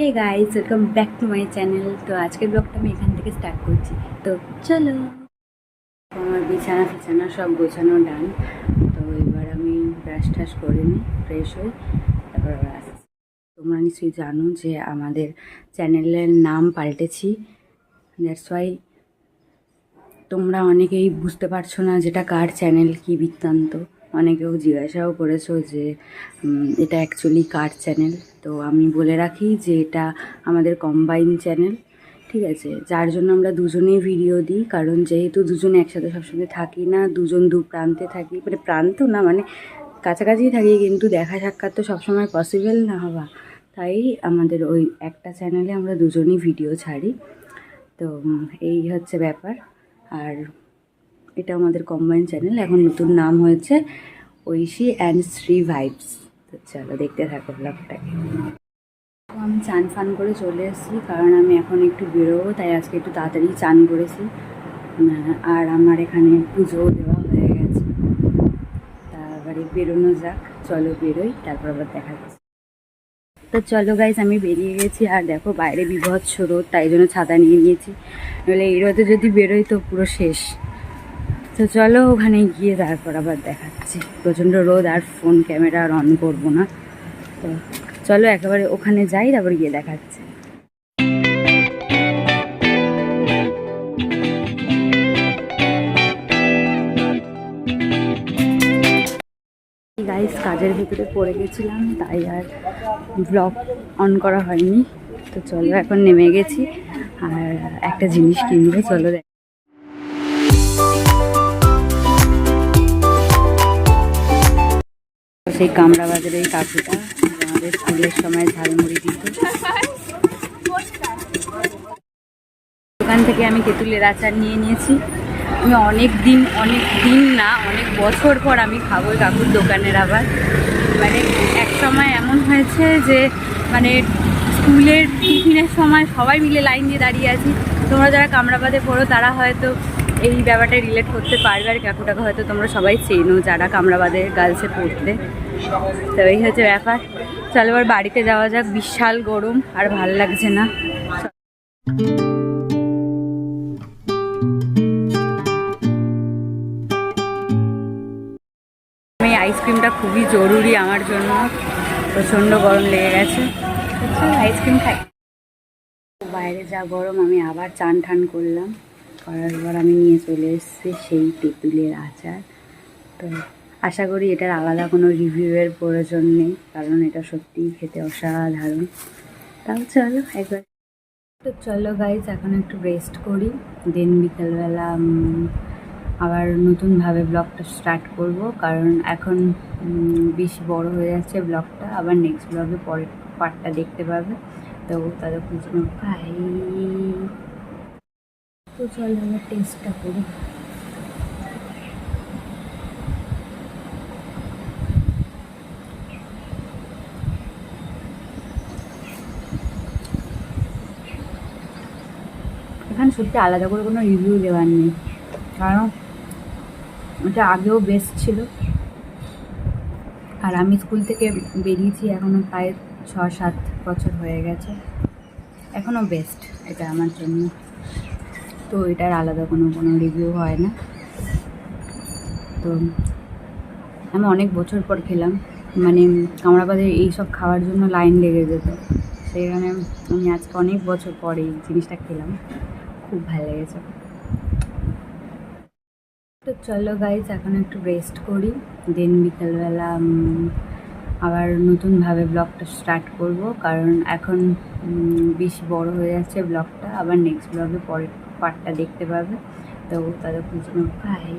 Hey guys welcome back to my channel তো আজকের ব্লগটা আমি এখান থেকে স্টার্ট করছি। তো চলো। আমার বিছানা ফিছানা সব গোছানো ডান তো এবার আমি ব্রাশ টাশ করে নিই ফ্রেশ হই, তারপর আসছি। তোমরা নিশ্চয়ই জানো যে আমাদের চ্যানেলের নাম পাল্টেছি। দ্যাটস ওয়াই তোমরা অনেকেই বুঝতে পারছ না যেটা কার চ্যানেল কি বৃত্তান্ত। অনেকেও জিজ্ঞাসাও করেছ যে এটা অ্যাকচুয়ালি কার চ্যানেল তো আমি বলে রাখি যে এটা আমাদের কম্বাইন চ্যানেল ঠিক আছে? যার জন্য আমরা দুজনেই ভিডিও দিই, কারণ যেহেতু দুজনে একসাথে সবসময় থাকি না, দুজন দু প্রান্তে থাকি মানে প্রান্ত না মানে কাছাকাছি থাকি, কিন্তু দেখা সাক্ষাৎ তো সবসময় পসিবল না হওয়া। তাই আমাদের ওই একটা চ্যানেলে আমরা দুজনেই ভিডিও ছাড়ি। তো এই হচ্ছে ব্যাপার। আর এটা আমাদের কম্বাইন চ্যানেল এখন নতুন নাম হয়েছে ঐশী অ্যান্ড শ্রী ভাইবস তো চলো দেখতে থাকো ব্লগটাকে আমি চান ফান করে চলে এসেছি, কারণ আমি এখন একটু বেরোবো, তাই আজকে একটু তাড়াতাড়ি চান করেছি। আর আমার এখানে পুজোও দেওয়া হয়ে গেছে। তারপরে বেরোনো যাক, চলো বেরোই, তারপর আবার দেখা যাচ্ছে তো চলো গাইজ আমি বেরিয়ে গেছি, আর দেখো বাইরে বিভৎস রোদ, তাই জন্য ছাতা নিয়ে নিয়েছি। নইলে এই রোদে যদি বেরোই তো পুরো শেষ। তো চলো ওখানে গিয়ে তারপর আবার দেখাচ্ছি। প্রচণ্ড রোদ আর ফোন ক্যামেরা আর অন করব না। তো চলো একেবারে ওখানে যাই, তারপর গিয়ে দেখাচ্ছি। গাইস কাজের ভিতরে পড়ে গেছিলাম, তাই আর ব্লগ অন করা হয়নি। তো চলো, এখন নেমে গেছি। আর একটা জিনিস কিনবো, চলো সেই কামড়া বাজারের কাকুটা আমাদের স্কুলের সময় ঝালমুড়ি দিত। দোকান থেকে আমি তেঁতুলের আচার নিয়ে নিয়েছি। আমি অনেক দিন অনেক দিন না, অনেক বছর পর আমি খাব কাকুর দোকানের আবার। মানে এক সময় এমন হয়েছে যে মানে স্কুলের টিফিনের সময় সবাই মিলে লাইন দিয়ে দাঁড়িয়ে আছি। তোমরা যারা কামরাবাদে পড়ো, তারা হয়তো এই ব্যাপারটা রিলেট করতে পারবে। আর কাকুটাকে হয়তো তোমরা সবাই চেনো যারা কামরাবাদে গার্লসে পড়তে। তো এই হচ্ছে ব্যাপার। চলো এবার বাড়িতে যাওয়া যাক। বিশাল গরম, আর ভালো লাগছে না। আমি আইসক্রিমটা খুবই জরুরি আমার জন্য। প্রচণ্ড গরম লেগে গেছে। আইসক্রিম খাই। বাইরে যা গরম, আমি আবার চান ঠান করলাম। করার পর আমি নিয়ে চলে এসেছি সেই তেঁতুলের আচার। তো আশা করি এটার আলাদা কোনো রিভিউয়ের প্রয়োজন নেই, কারণ এটা সত্যিই খেতে অসাধারণ। তাও চলো একবার। তো চলো গাইজ এখন একটু রেস্ট করি। দেন বিকালবেলা আবার নতুনভাবে ব্লগটা স্টার্ট করব, কারণ এখন বেশি বড় হয়ে যাচ্ছে ব্লগটা আবার নেক্সট ব্লগে পরের পার্টটা দেখতে পাবে। তো তাদের পুজো পাই তো চলো আমরা টেস্টটা করি। সত্যি আলাদা করে কোনো রিভিউ দেওয়ার নেই। কারণ এটা আগেও বেস্ট ছিল। আর আমি স্কুল থেকে বেরিয়েছি এখনও প্রায় ছ সাত বছর হয়ে গেছে। এখনও বেস্ট এটা আমার জন্য। তো এটার আলাদা কোনো কোনো রিভিউ হয় না। তো আমি অনেক বছর পর খেলাম। মানে কামড়াবাদে এইসব খাওয়ার জন্য লাইন লেগে যেত। সেইখানে আমি আজকে অনেক বছর পরে এই জিনিসটা খেলাম। খুব ভালো লেগেছে। তো চলো গাইজ এখন একটু রেস্ট করি। দেন বিকালবেলা আবার নতুনভাবে ব্লগটা স্টার্ট করব। কারণ এখন বেশ বড় হয়ে যাচ্ছে ব্লগটা আবার নেক্সট ব্লগে পরের পার্টটা দেখতে পাবে। তো তাদের খুঁজে পাই